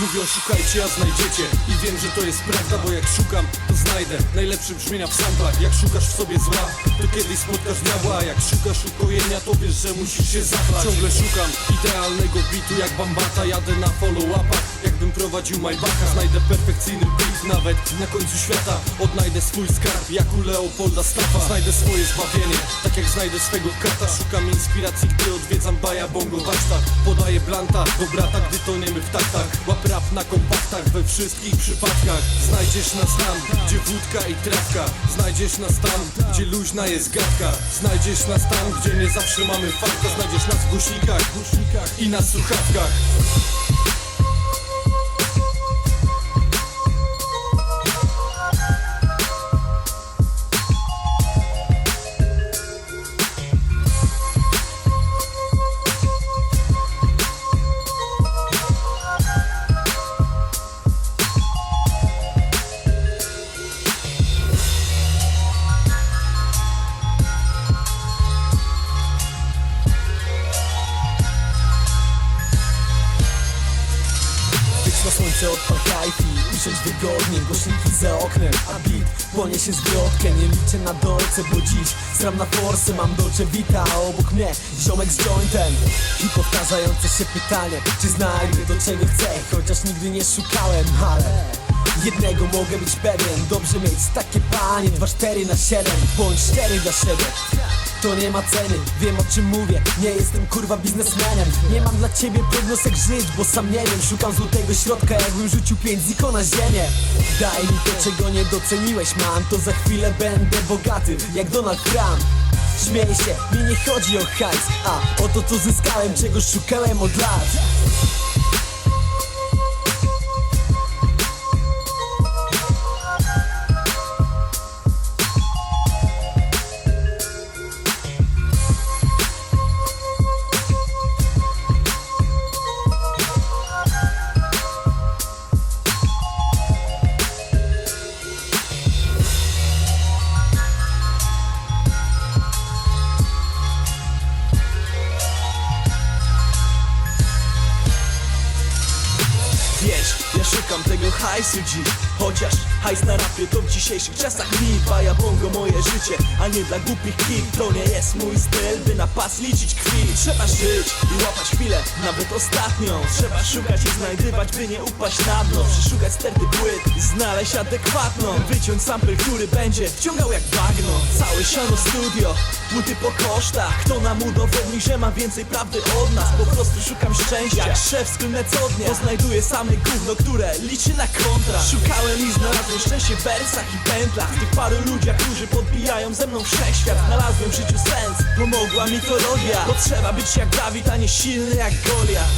Mówię oszukajcie, a znajdziecie. I wiem, że to jest prawda, bo jak szukam, to znajdę. Najlepsze brzmienia w samplach Jak szukasz w sobie zła, to kiedyś spotkasz diabła Jak szukasz ukojenia, to wiesz, że musisz się zaplać Ciągle szukam idealnego bitu jak bambata Jadę na follow-upach, jakbym prowadził Maybacha Znajdę perfekcyjny beat nawet na końcu świata. Odnajdę swój skarb jak u Leopolda Staffa Znajdę swoje zbawienie, tak jak znajdę swego kata. Szukam inspiracji, gdy odwiedzam baja bongo warsztat Podaję blanta do brata, gdy toniemy w taktach Łap rap na kompaktach we wszystkich przypadkach. Znajdziesz nas tam, gdzie wódka i trawka. Znajdziesz nas tam, gdzie luźna jest gadka. Znajdziesz nas tam, gdzie nie zawsze mamy fakta Znajdziesz nas w głośnikach, i na słuchawkach na słońce odpal hi-fi Usiądź wygodnie, głośniki za oknem A beat poniesie zwrotkę Nie liczę na dolce, bo dziś Zram na forsy, mam dolce vita A obok mnie ziomek z jointem. I powtarzające się pytanie Czy znajdę to czego chcę? Chociaż nigdy nie szukałem, ale Jednego mogę być pewien. Dobrze mieć takie panie 2-4 na 7 Bądź 4 dla siebie to nie ma ceny, wiem o czym mówię. Nie jestem kurwa biznesmenem. Nie mam dla ciebie prognoz żyć Bo sam nie wiem, szukam złotego środka Jakbym rzucił pięć ziko na ziemię. Daj mi to czego nie doceniłeś. Mam To za chwilę będę bogaty Jak Donald Trump. Śmieję się, mi nie chodzi o hajs A o to co zyskałem, czego szukałem od lat szukam tego hajsu dziś. Chociaż hajs na rapie to w dzisiejszych czasach mit Baja bongo moje życie, a nie dla głupich kit To nie jest mój styl, by na pas liczyć krwi. Trzeba żyć i łapać chwilę, nawet ostatnią. Trzeba szukać i znajdywać, by nie upaść na dno. Przeszukać sterty płyt i znaleźć adekwatną. Wyciąć sample, który będzie wciągał jak bagno. Całe siano studio, płyty po kosztach. Kto nam udowodni, że ma więcej prawdy od nas? Po prostu szukam szczęścia, jak szef sklnę co dnia Bo znajduję same gówno, które liczy na kontra. Szukałem i znalazłem szczęście w wersach i pętlach. Tych paru ludziach, którzy podbijają ze mną wszechświat Znalazłem w życiu sens, pomogła mitologia Bo trzeba być jak Dawid, a nie silny jak Goliat